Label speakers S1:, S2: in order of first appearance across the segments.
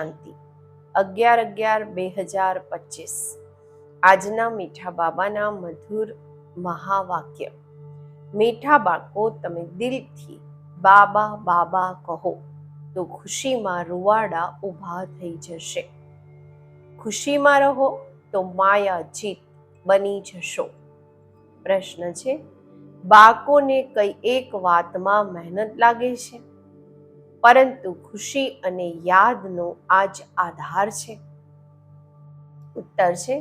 S1: શાંતિ. અગિયાર અગિયાર બે હજાર પચીસ. આજના મીઠા બાબાના મધુર મહાવાક્ય. મીઠા બાળકો, તમે દિલથી બાબા બાબા કહો, તો ખુશીમાં રૂવાડા ઊભા થઈ જશે. ખુશીમાં રહો, તો માયા જીત બની જશો. પ્રશ્ન છે, બાળકોને કઈ એક વાતમાં મહેનત લાગે છે? પરંતુ ખુશી અને યાદનો આ જ આધાર છે. ઉત્તર છે,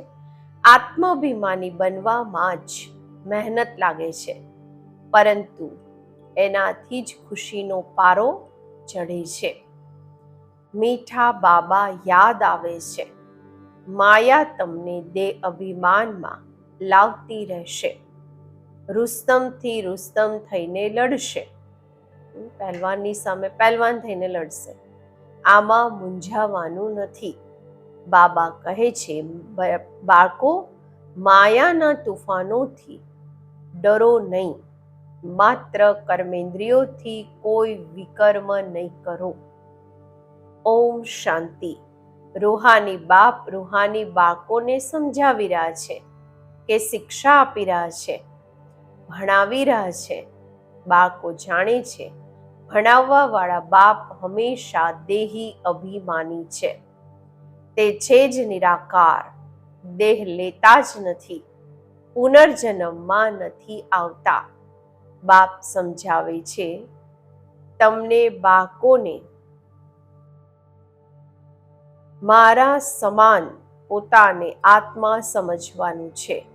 S1: આત્માભિમાની બનવામાં જ મહેનત લાગે છે, પરંતુ એનાથી જ ખુશીનો પારો ચઢે છે. મીઠા બાબા યાદ આવે છે, માયા તમને દેહ અભિમાનમાં લાવતી રહેશે, રુસ્તમથી રુસ્તમ થઈને લડશે. પહેલવાનની સામે પહેલવાન થઈને લડશે. આમાં મૂંઝાવાનું નથી. બાબા કહે છે બાળકો, માયાના તુફાનોથી ડરો નહીં. માત્ર કર્મેન્દ્રિયોથી કોઈ વિકર્મ નહીં કરો. ઓમ શાંતિ. રૂહાની બાપ રૂહાની બાળકોને સમજાવી રહ્યા છે કે શિક્ષા આપી રહ્યા છે, ભણાવી રહ્યા છે. બાળકો જાણે છે ભણાવવા વાળા બાપ હંમેશા દેહી અભિમાની છે. તે છે જ નિરાકાર. દેહ લેતા જ નથી. પુનર્જન્મમાં નથી આવતા. બાપ સમજાવે છે, તમને બાકોને મારા સમાન પોતાને આત્મા સમજવાનું છે.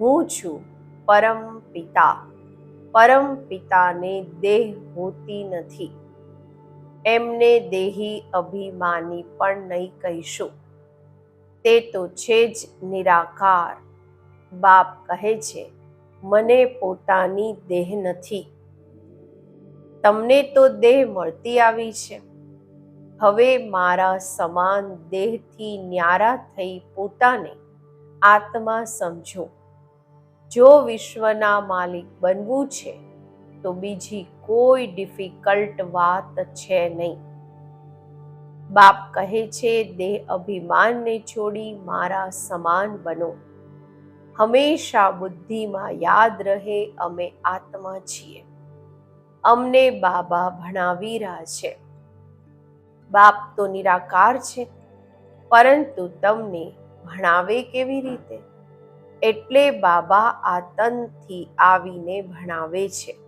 S1: હું છું પરમ પિતા. પરમ પિતાને દેહ હોતી નથી. એમને દેહી અભિમાની પણ નહીં કહીશું. તે તો છે જ નિરાકાર. બાપ કહે છે, મને પોતાની દેહ નથી. તમને તો દેહ મળતી આવી છે. હવે મારા સમાન દેહથી ન્યારા થઈ પોતાને આત્મા સમજો. જો વિશ્વના માલિક બનવું છે, તો બીજી કોઈ ડિફિકલ્ટ વાત છે નહીં. બાપ કહે છે, દેહ અભિમાનને છોડી મારા સમાન બનો. હંમેશા બુદ્ધિમાં યાદ રહે, અમે આત્મા છીએ. અમને બાબા ભણાવી રહ્યા છે. બાપ તો નિરાકાર છે, પરંતુ તમને ભણાવે કેવી રીતે? એટલે બાબા આતનથી આવીને ભણાવે છે.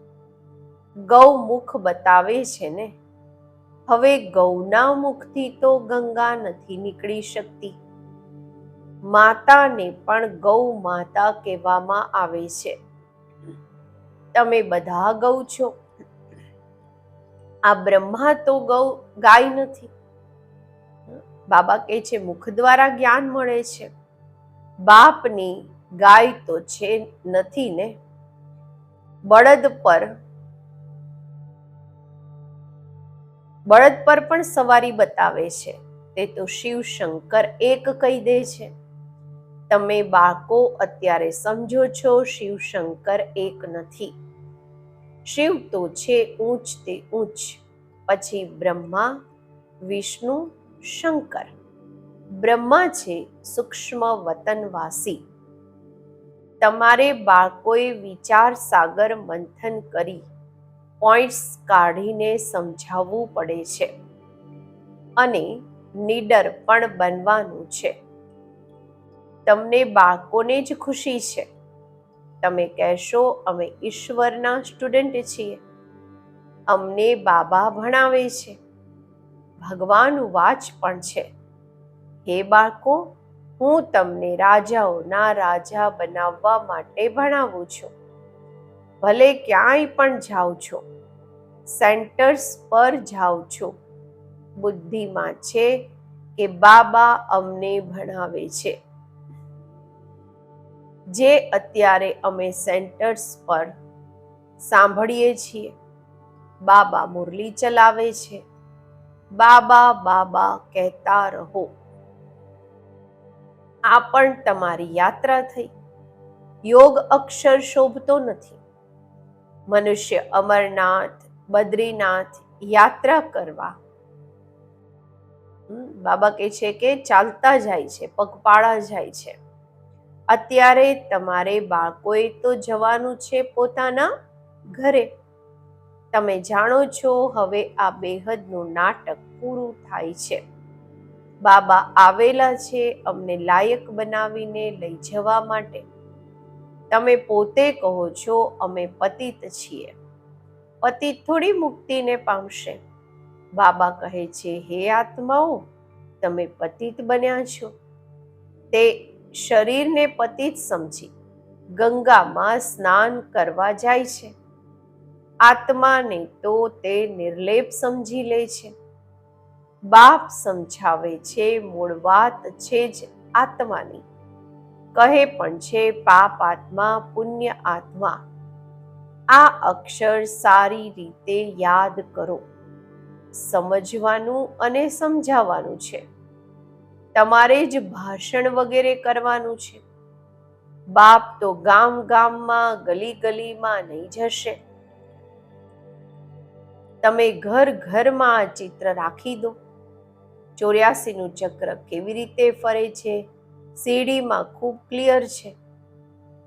S1: ગૌમુખ બતાવે છે ને, હવે ગૌના મુખથી તો ગંગા નથી નીકળી શકતી. માતાને પણ ગૌ માતા કહેવામાં આવે છે. તમે બધા ગૌ છો. આ બ્રહ્મા તો ગૌ ગાય નથી. બાબા કહે છે, મુખ દ્વારા જ્ઞાન મળે છે. બાપની ગાય તો છે નથી ને? બળદ પર બળદ પર પણ સવારી બતાવે છે. તે તો શિવ શંકર એક કહી દે છે. તમે બાળકો અત્યારે સમજો છો શિવ શંકર એક નથી. શિવ તો છે ઊંચ તે ઊંચ. પછી બ્રહ્મા, વિષ્ણુ, શંકર. બ્રહ્મા છે સૂક્ષ્મ વતનવાસી. તમારે બાળકોએ વિચાર સાગર મંથન કરી પોઈન્ટ્સ કાઢીને સમજાવવું પડે છે. અને નીડર પણ બનવાનું છે. તમને બાળકોને જ ખુશી છે. તમે કહેશો, અમે ઈશ્વરના સ્ટુડન્ટ છીએ. અમને બાબા ભણાવે છે. ભગવાન વાચ પણ છે. હે બાળકો હું તમને રાજાઓના રાજા બનાવવા માટે ભણાવું છું. ભલે ક્યાંય પણ જાઓ છો, સેન્ટર્સ પર જાઓ છો, બુદ્ધિમાં છે કે બાબા અમને ભણાવે છે. જે અત્યારે અમે સેન્ટર્સ પર સાંભળીએ છીએ, બાબા મુરલી ચલાવે છે. બાબા બાબા કહેતા રહો. આ પણ તમારી યાત્રા થઈ. યોગ અક્ષર શોભતો નથી. મનુષ્ય અમરનાથ, બદ્રીનાથ યાત્રા કરવા. બાબા કહે છે કે ચાલતા જાય છે, પગપાળા જાય છે. અત્યારે તમારે બાળકોએ તો જવાનું છે પોતાના ઘરે. તમે જાણો છો, હવે આ બેહદનું નાટક પૂરું થાય છે. બાબા આવેલા છે અમને લાયક બનાવીને લઈ જવા માટે. તમે પોતે કહો છો, અમે પતિત છીએ. પતિત થોડી મુક્તિને પામશે. બાબા કહે છે, હે આત્માઓ, તમે પતિત બન્યા છો. તે શરીરને પતિત સમજી ગંગામાં સ્નાન કરવા જાય છે. આત્માને તો તે નિર્લેપ સમજી લે છે. બાપ સમજાવે છે, મૂળ વાત છે જ આત્માની. કહે પણ છે, પાપ આત્મા, પુણ્ય આત્મા. આ અક્ષર સારી રીતે યાદ કરો. સમજવાનું અને સમજાવવાનું છે. તમારે જ ભાષણ વગેરે કરવાનું છે. બાપ તો ગામ ગામમાં, ગલી ગલીમાં નહીં જશે. તમે ઘર ઘરમાં ચિત્ર રાખી દો. ચોર્યાસીનું ચક્ર કેવી રીતે ફરે છે? સીડીમાં ખૂબ ક્લિયર છે.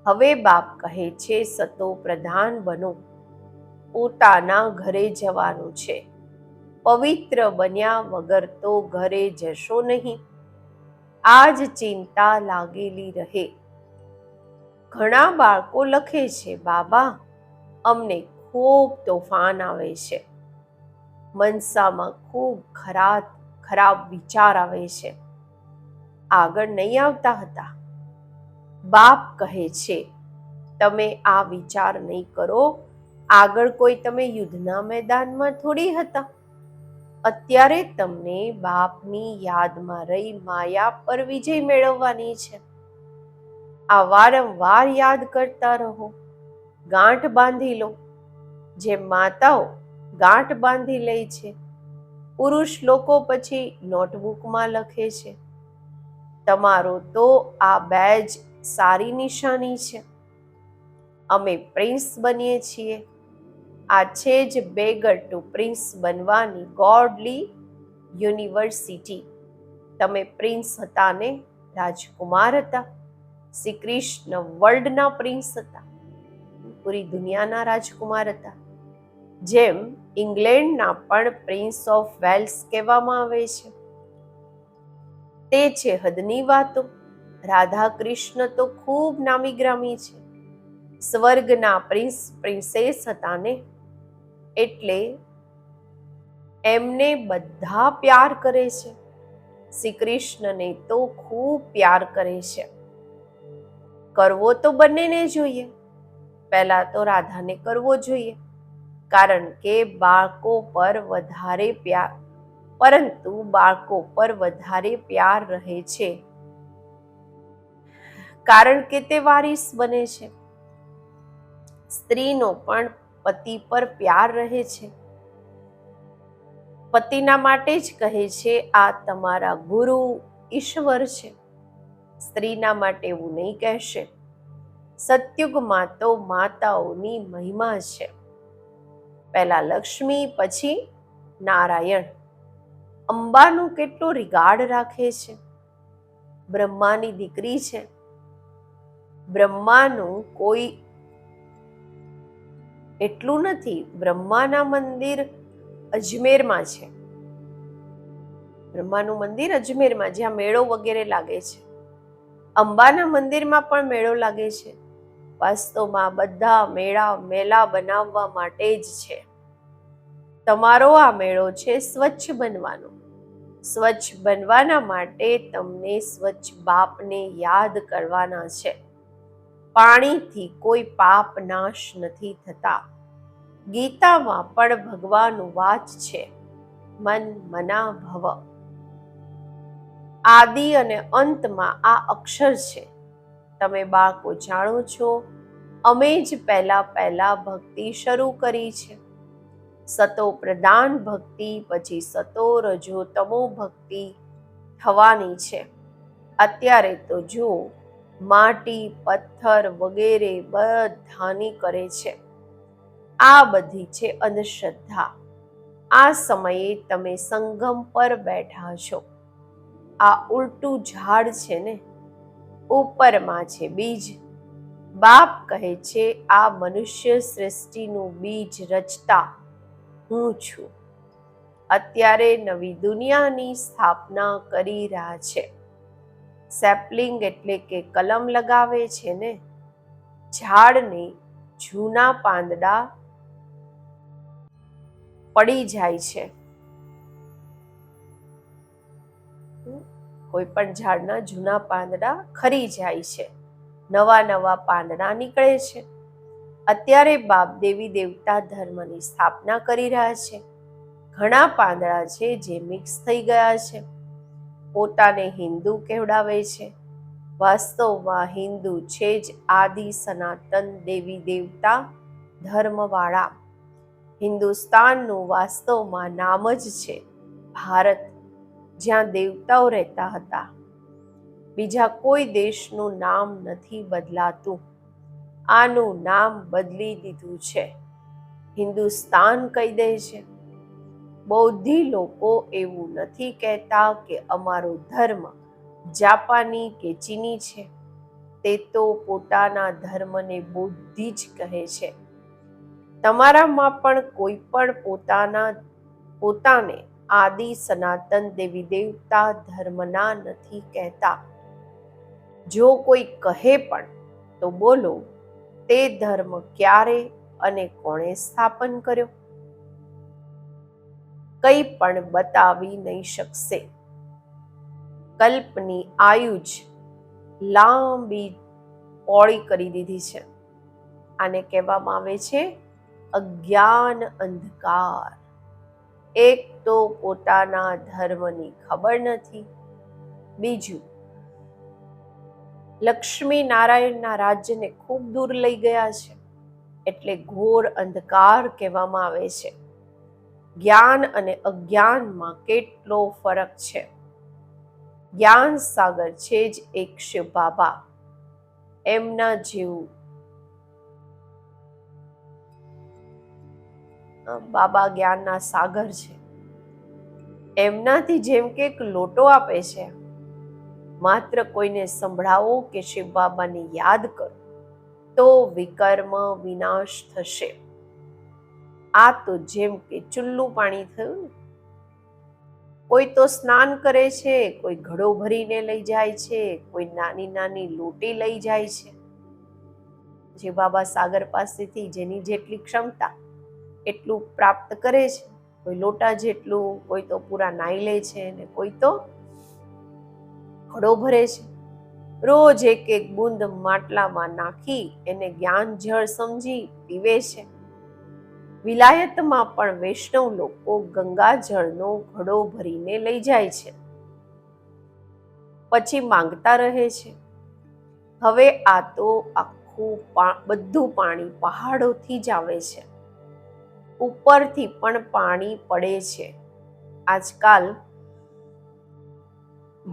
S1: હવે બાપ કહે છે, સતો પ્રધાન બનો. પોતાના ઘરે જવાનું છે. પવિત્ર બન્યા વગર તો ઘરે જશો નહીં. આ જ ચિંતા લાગેલી રહે. ઘણા બાળકો લખે છે, બાબા, અમને ખૂબ તોફાન આવે છે. મનસામાં ખૂબ ખરાબ ખરાબ વિચાર આવે છે. આગળ નહીં આવતા હતા. બાપ કહે છે, તમે આ વિચાર નહીં કરો. આગળ કોઈ તમે યુદ્ધના મેદાનમાં થોડી હતા. અત્યારે તમને બાપની યાદમાં રહી માયા પર વિજય મેળવવાની છે. આ વારંવાર યાદ કરતા રહો. ગાંઠ બાંધી લો. જે માતાઓ ગાંઠ બાંધી લે છે પુરુષ લોકો પછી નોટબુકમાં લખે છે, તમારો તો આ બેજ સારી નિશાની છે. અમે પ્રિન્સ બનીએ છીએ. આ છે જ બેગર ટુ પ્રિન્સ બનવાની ગોડલી યુનિવર્સિટી. તમે પ્રિન્સ હતા ને રાજકુમાર હતા. શ્રી કૃષ્ણ વર્લ્ડના પ્રિન્સ હતા. પૂરી દુનિયાના રાજકુમાર હતા. જેમ ઇંગ્લેન્ડના પણ પ્રિન્સ ઓફ વેલ્સ કહેવામાં આવે છે. તે છે હદની વાતો. રાધા કૃષ્ણ તો ખૂબ નામી ગ્રામી છે. સ્વર્ગના પ્રિન્સ પ્રિન્સેસ હતા ને. એટલે એમને બધા પ્યાર કરે છે. શ્રી કૃષ્ણને તો ખૂબ પ્યાર કરે છે. કરવો તો બંનેને જોઈએ. પહેલા તો રાધાને કરવો જોઈએ. કારણ કે બાળકો પર વધારે પ્યાર પરંતુ બાળકો પર વધારે પ્યાર રહે છે. કારણ કે તે વારિસ બને છે. સ્ત્રીનો પણ પતિ પર પ્યાર રહે છે. પતિના માટે જ કહે છે, આ તમારા ગુરુ ઈશ્વર છે. સ્ત્રીના માટે એવું નહીં કહેશે. સત્યુગમાં તો માતાઓની મહિમા છે. પહેલા લક્ષ્મી, પછી નારાયણ. અંબાનું કેટલો રિગાર્ડ રાખે છે. બ્રહ્માની દીકરી છે. બ્રહ્માનું કોઈ એટલું નથી, બ્રહ્માના મંદિર અજમેરમાં છે. બ્રહ્માનું મંદિર અજમેરમાં, જ્યાં મેળો વગેરે લાગે છે. અંબાના મંદિરમાં પણ મેળો લાગે છે. વાસ્તવમાં બધા મેળા, મેલા બનાવવા માટે જ છે. તમારો આ મેળો છે સ્વચ્છ બનવાનો. સ્વચ્છ બનવાના માટે તમને સ્વચ્છ બાપને યાદ કરવાના છે. પાણીથી કોઈ પાપ નાશ નથી થતા. ગીતામાં પણ ભગવાનનું વાત છે, મન મના ભવ આદિ અને અંતમાં આ અક્ષર છે. તમે બાળકો જાણો છો, અમે જ પહેલા પહેલા ભક્તિ શરૂ કરી છે. સતો પ્રધાન ભક્તિ, પછી સતો રજો તમો ભક્તિ થવાની છે. અત્યારે તો જુઓ, માટી, પથ્થર વગેરે બધાની કરે છે. આ બધી છે અંધશ્રદ્ધા. આ સમયે તમે સંગમ પર બેઠા છો. આ ઉલટું ઝાડ છે ને? ઉપરમાં છે બીજ. બાપ કહે છે, આ મનુષ્ય સૃષ્ટિનું બીજ રચતા હું છું. અત્યારે નવી દુનિયાની સ્થાપના કરી રહ્યા છે. સેપલિંગ એટલે કે કલમ લગાવે છે ને? ઝાડને જૂના પાંદડા પડી જાય છે. કોઈ પણ ઝાડના જૂના પાંદડા ખરી જાય છે. નવા નવા પાંદડા નીકળે છે. અત્યારે બાપ દેવી દેવતા ધર્મની સ્થાપના કરી રહ્યા છે. ઘણા પાંદડા છે જે મિક્સ થઈ ગયા છે. પોતાને હિન્દુ કહેવડાવે છે. વાસ્તવમાં હિન્દુ છે જ આદિ સનાતન દેવી દેવતા ધર્મવાળા. હિન્દુસ્તાનનું વાસ્તવમાં નામ જ છે ભારત, જ્યાં દેવતાઓ રહેતા હતા. બીજા કોઈ દેશનું નામ નથી બદલાતું. આનું નામ બદલી દીધું છે. હિન્દુસ્તાન કહી દે છે. બૌદ્ધિ લોકો એવું નથી કહેતા કે અમારો ધર્મ જાપાની કે ચીની છે. તે તો પોતાના ધર્મને બુદ્ધિ જ કહે છે. તમારામાં પણ કોઈ પણ પોતાના, પોતાને આદિ સનાતન દેવી દેવતા ધર્મના નથી કહેતા. જો કોઈ કહે પણ તો બોલો. તે ધર્મ ક્યારે અને કોણે સ્થાપન કર્યો? કંઈ પણ બતાવી નહીં શકશે. કલ્પની આયુ જ લાંબી પોળી કરી દીધી છે. આને કહેવામાં આવે છે અજ્ઞાન અંધકાર. એક તો પોતાના ધર્મની ખબર નથી, બીજું લક્ષ્મી નારાયણના રાજ્યને ખૂબ દૂર લઈ ગયા છે. એટલે ઘોર અંધકાર કહેવામાં આવે છે. જ્ઞાન અને અજ્ઞાનમાં કેટલો ફરક છે? જ્ઞાન સાગર છે જ એક શિવ બાબા. એમના જેવું. બાબા જ્ઞાનના સાગર છે. એમનાથી જેમ કે એક લોટો આપે છે. માત્ર કોઈને સંભળાવો કે શિવ બાબાને યાદ કરો, તો વિકર્મ વિનાશ થશે. આ તો જેમ કે ચુલ્લું પાણી થયું ને. કોઈ તો સ્નાન કરે છે, કોઈ ઘડો ભરીને લઈ જાય છે, કોઈ નાની નાની લોટી લઈ જાય છે. જે બાબા સાગર પાસેથી જેની જેટલી ક્ષમતા એટલું પ્રાપ્ત કરે છે, કોઈ લોટા જેટલું, કોઈ તો પૂરા નાઈ લે છે ને કોઈ તો ઘડો ભરે છે. રોજ એક એક બુંદ માટલામાં નાખી એને જ્ઞાન જળ સમજી પીવે છે. વિલાયતમાં પણ વૈષ્ણવ લોકો ગંગા જળનો ઘડો ભરીને લઈ જાય છે. પછી માંગતા રહે છે. હવે આ તો આખું બધું પાણી પહાડોથી જ આવે છે. ઉપરથી પણ પાણી પડે છે. આજકાલ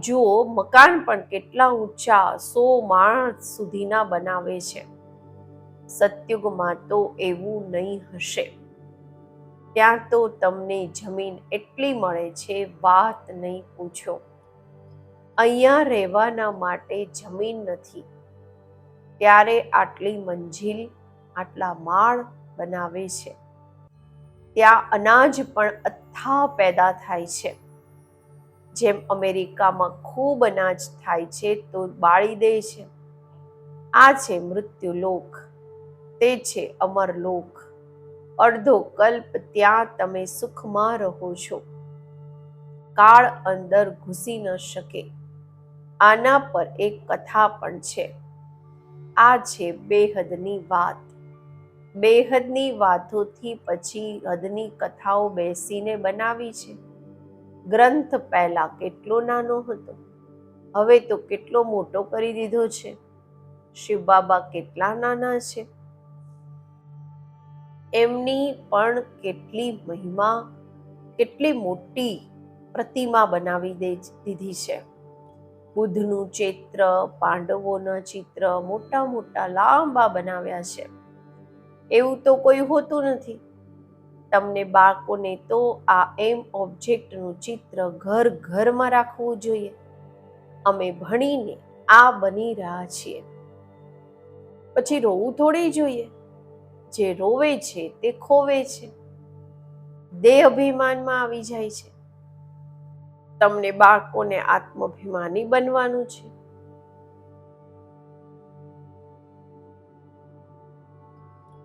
S1: જુઓ, મકાન પણ કેટલા ઊંચા, સો માળ સુધીના બનાવે છે. સત્યુગમાં તો એવું નહીં હશે. ત્યાં તો તમને જમીન એટલી મળે છે, વાત નહીં પૂછો. અહીંયા રહેવાના માટે જમીન નથી. ત્યારે આટલી મંજિલ, આટલા માળ બનાવે છે. ત્યાં અનાજ પણ અથા પેદા થાય છે. જેમ અમેરિકામાં ખૂબ અનાજ થાય છે, તો બાળી દે છે. આ છે મૃત્યુલોક તે છે અમરલોક અડધો કલ્પ ત્યાં તમે સુખમાં રહો છો. કાળ અંદર ઘૂસી ન શકે. આના પર એક કથા પણ છે. આ છે બેહદની વાત. બેહદની વાતોથી પછી હદની કથાઓ બેસીને બનાવી છે. ગ્રંથ પહેલાં કેટલો નાનો હતો? હવે તો કેટલો મોટો કરી દીધો છે? શિવ બાબા કેટલા નાના છે? એમની પણ કેટલી મહિમા, કેટલી મોટી પ્રતિમા બનાવી દે દીધી છે. બુદ્ધનું ચિત્ર, પાંડવોના ચિત્ર મોટા મોટા લાંબા બનાવ્યા છે. એવું તો કોઈ હોતું નથી. તમને બાળકોને તો આ એમ ઓબ્જેક્ટનું ચિત્ર ઘર ઘરમાં રાખવું જોઈએ. અમે ભણીને આ બની રહ્યા છીએ. પછી રોવું થોડી જોઈએ. જે રોવે છે તે ખોવે છે. દેહ અભિમાનમાં આવી જાય છે. તમને બાળકોને આત્માભિમાની બનવાનું છે.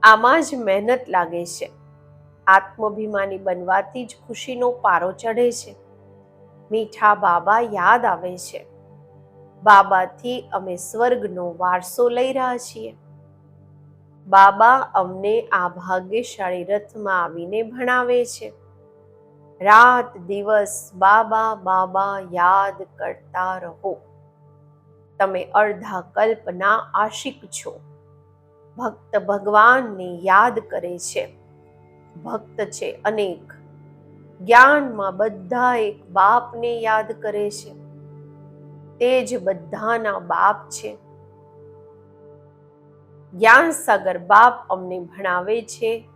S1: આમાં જ મહેનત લાગે છે. આત્માભિમાની બનવાથી જ ખુશીનો પારો ચઢે છે. મીઠા બાબા યાદ આવે છે. બાબાથી અમે સ્વર્ગનો વારસો લઈ રહ્યા છીએ. બાબા અમને આ ભાગ્યશાળી રથમાં આવીને ભણાવે છે. રાત દિવસ બાબા બાબા યાદ કરતા રહો. તમે અડધા કલ્પના આશિક છો. ભક્ત ભગવાનને યાદ કરે છે. ભક્ત છે અનેક. જ્ઞાનમાં બધા એક બાપને યાદ કરે છે. તે જ બધાના બાપ છે. જ્ઞાન સાગર બાપ અમને ભણાવે છે,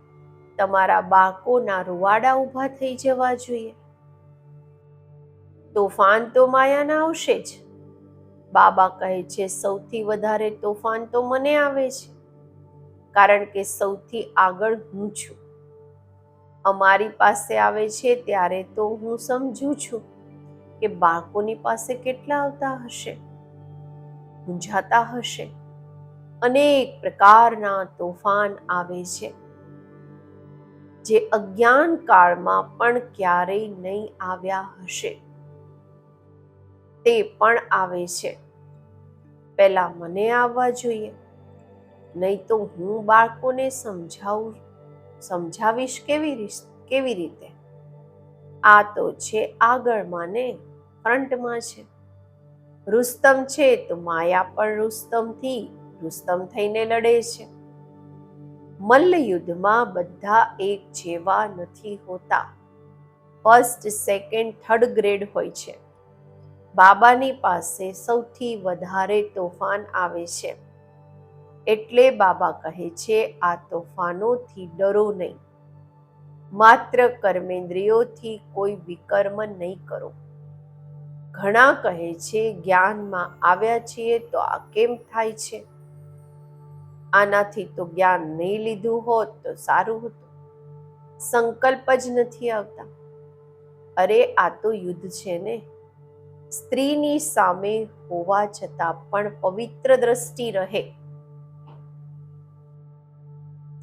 S1: તમારા બાકોના રૂવાડા ઊભા થઈ જવા જોઈએ. તોફાન તો માયાના આવશે જ. બાબા કહે છે, સૌથી વધારે તોફાન તો મને આવે છે. કારણ કે સૌથી આગળ હું છું. અમારી પાસે આવે છે ત્યારે તો હું સમજું છું કે બાળકોની પાસે કેટલા આવતા હશે ગુંજાતા હશે, અનેક પ્રકારના તોફાન આવે છે, જે અજ્ઞાન કાળમાં પણ ક્યારેય નહીં આવ્યા હશે. તે પણ આવે છે. પહેલા મને આવવા જોઈએ, નહીં તો હું બાળકોને સમજાવું સમજાવીશ કેવી કેવી રીતે? આ તો છે આગળમાં ને ફ્રન્ટમાં છે. રુસ્તમ છે તો માયા પણ રુસ્તમથી રુસ્તમ થઈને લડે છે. મલ્લ યુદ્ધમાં બધા એક જેવા નથી હોતા. ફર્સ્ટ, સેકન્ડ, થર્ડ ગ્રેડ હોય છે. બાબાની પાસે સૌથી વધારે તોફાન આવે છે. એટલે બાબા કહે છે, આ તોફાનોથી ડરો નહીં. માત્ર કર્મેન્દ્રિયોથી કોઈ વિકર્મ નહીં કરો. ઘણા કહે છે, જ્ઞાનમાં આવ્યા છીએ તો આ કેમ થાય છે? આનાથી તો જ્ઞાન નહીં લીધું હોત તો સારું હતું. સંકલ્પ જ નથી આવતા. અરે, આ તો યુદ્ધ છે ને. સ્ત્રીની સામે હોવા છતાં પણ પવિત્ર દ્રષ્ટિ રહે.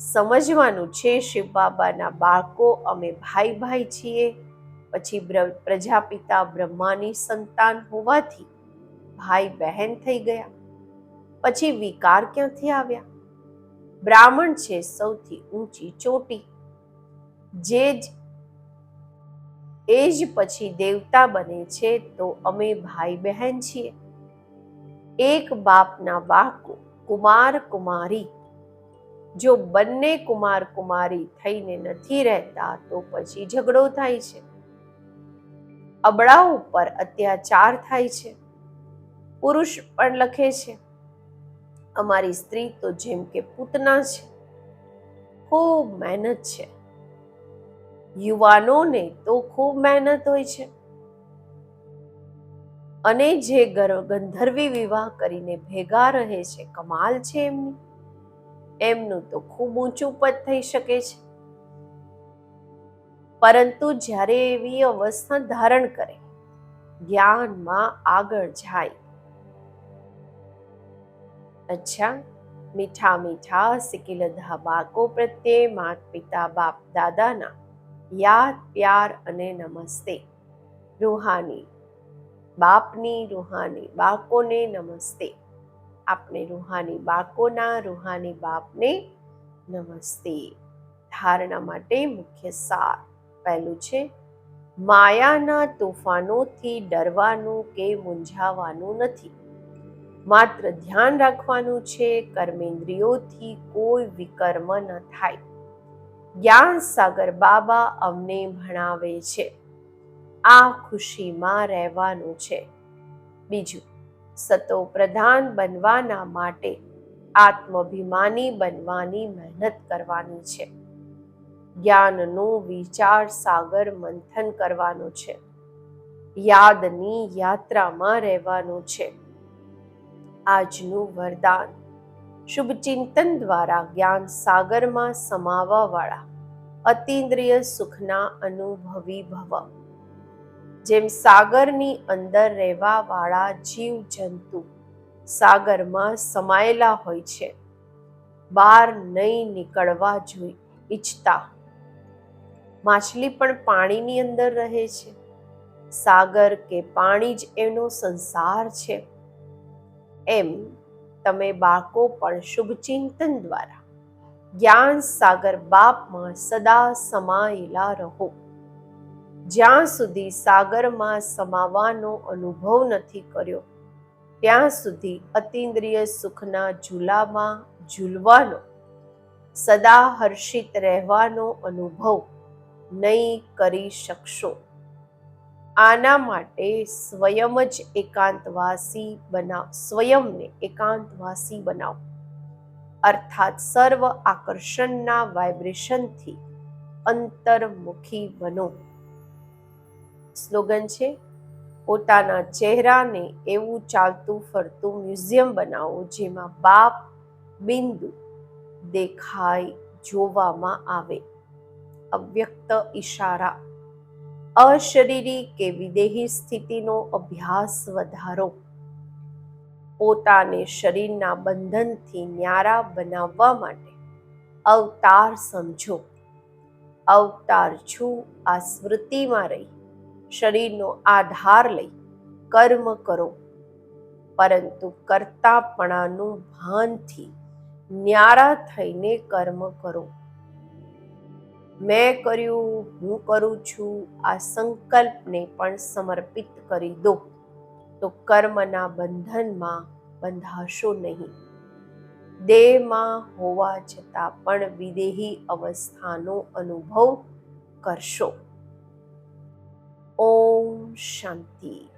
S1: સમજવાનું છે શિવ બાબાના બાળકો, અમે ભાઈ ભાઈ છીએ. પછી પ્રજાપિતા બ્રહ્માની સંતાન હોવાથી ભાઈ બહેન થઈ ગયા. પછી વિકાર ક્યાંથી આવ્યા? બ્રાહ્મણ છે સૌથી ઊંચી ચોટી. જે જ, એ જ પછી દેવતા બને છે તો અમે ભાઈ બહેન છીએ. એક બાપના બાળકો કુમાર કુમારી જો બંને કુમાર કુમારી થઈને નથી રહેતા, તો પછી ઝઘડો થાય છે. અબળા ઉપર અત્યાચાર થાય છે. પુરુષ પણ લખે છે, અમારી સ્ત્રી તો જેમ કે પૂતના છે. ખૂબ મહેનત છે. યુવાનોને તો ખૂબ મહેનત હોય છે. અને જે ગંધર્વી વિવાહ કરીને ભેગા રહે છે, કમાલ છે એમની. એમનું તો ખૂબ ઊંચું પદ થઈ શકે છે. પરંતુ જ્યારે એવી અવસ્થા ધારણ કરે જ્ઞાનમાં આગળ જાય. અચ્છા, મીઠા મીઠા સિકિલધા બાળકો પ્રત્યે માત પિતા બાપ દાદાના યાદ, પ્યાર અને નમસ્તે. રૂહાની, બાપની રૂહાની બાળકોને નમસ્તે. આપણે રૂહાની બાકોના રૂહાની બાપને નમસ્તે. ધારણા માટે મુખ્ય સાર પહેલું છે, માયાના તોફાનોથી ડરવાનું કે મૂંઝાવાનું નથી. માત્ર ધ્યાન રાખવાનું છે, કર્મેન્દ્રિયોથી કોઈ વિકર્મ ન થાય. જ્ઞાન સાગર બાબા અમને ભણાવે છે, આ ખુશીમાં રહેવાનું છે. બીજું સતો પ્રધાન બનવાના માટે આત્માભિમાની બનવાની મહેનત કરવાની છે. જ્ઞાનનું વિચાર સાગર મંથન કરવાનું છે. યાદની યાત્રામાં રહેવાનું છે. આજનું વરદાન શુભ ચિંતન દ્વારા જ્ઞાન સાગરમાં સમાવાવાળા અતિન્દ્રિય સુખના અનુભવી ભવ. જેમ સાગરની અંદર રહેવા વાળા જીવ જંતુ સાગરમાં સમાયેલા હોય છે. બહાર નહીં નીકળવા જોઈ ઈચ્છતા. માછલી પણ પાણીની અંદર રહે છે. સાગર કે પાણી જ એનો સંસાર છે. એમ તમે બાળકો પણ શુભચિંતન દ્વારા જ્ઞાન સાગર બાપમાં સદા સમાયેલા રહો. જ્યાં સુધી સાગરમાં સમાવાનો અનુભવ નથી કર્યો, ત્યાં સુધી અતિન્દ્રિય સુખના ઝૂલામાં ઝૂલવાનો, સદા હર્ષિત રહેવાનો અનુભવ નહીં કરી શકશો. આના માટે સ્વયં જ એકાંતવાસી બનાવ, સ્વયંને એકાંતવાસી બનાવો. અર્થાત સર્વ આકર્ષણના વાઇબ્રેશનથી અંતર્મુખી બનો. સ્લોગન છે, પોતાના ચહેરાને એવું ચાલતું ફરતું મ્યુઝિયમ બનાવો જેમાં બાપ બિંદુ દેખાય જોવામાં આવે. અવ્યક્ત ઈશારા. અશરીરી કે વિદેહી સ્થિતિનો અભ્યાસ વધારો. પોતાને શરીરના બંધનથી ન્યારા બનાવવા માટે અવતાર સમજો. અવતાર છું, આ સ્મૃતિમાં રહી. શરીરનો આધાર લઈ કર્મ કરો. પરંતુ કરતાપણાનું ભાનથી ન્યારા થઈને કર્મ કરો. મેં કર્યું, હું કરું છું, આ સંકલ્પને પણ સમર્પિત કરી દો. તો કર્મના બંધનમાં બંધાશો નહીં. દેહમાં હોવા છતાં પણ વિદેહી અવસ્થાનો અનુભવ કરશો. ઓમ શાંતિ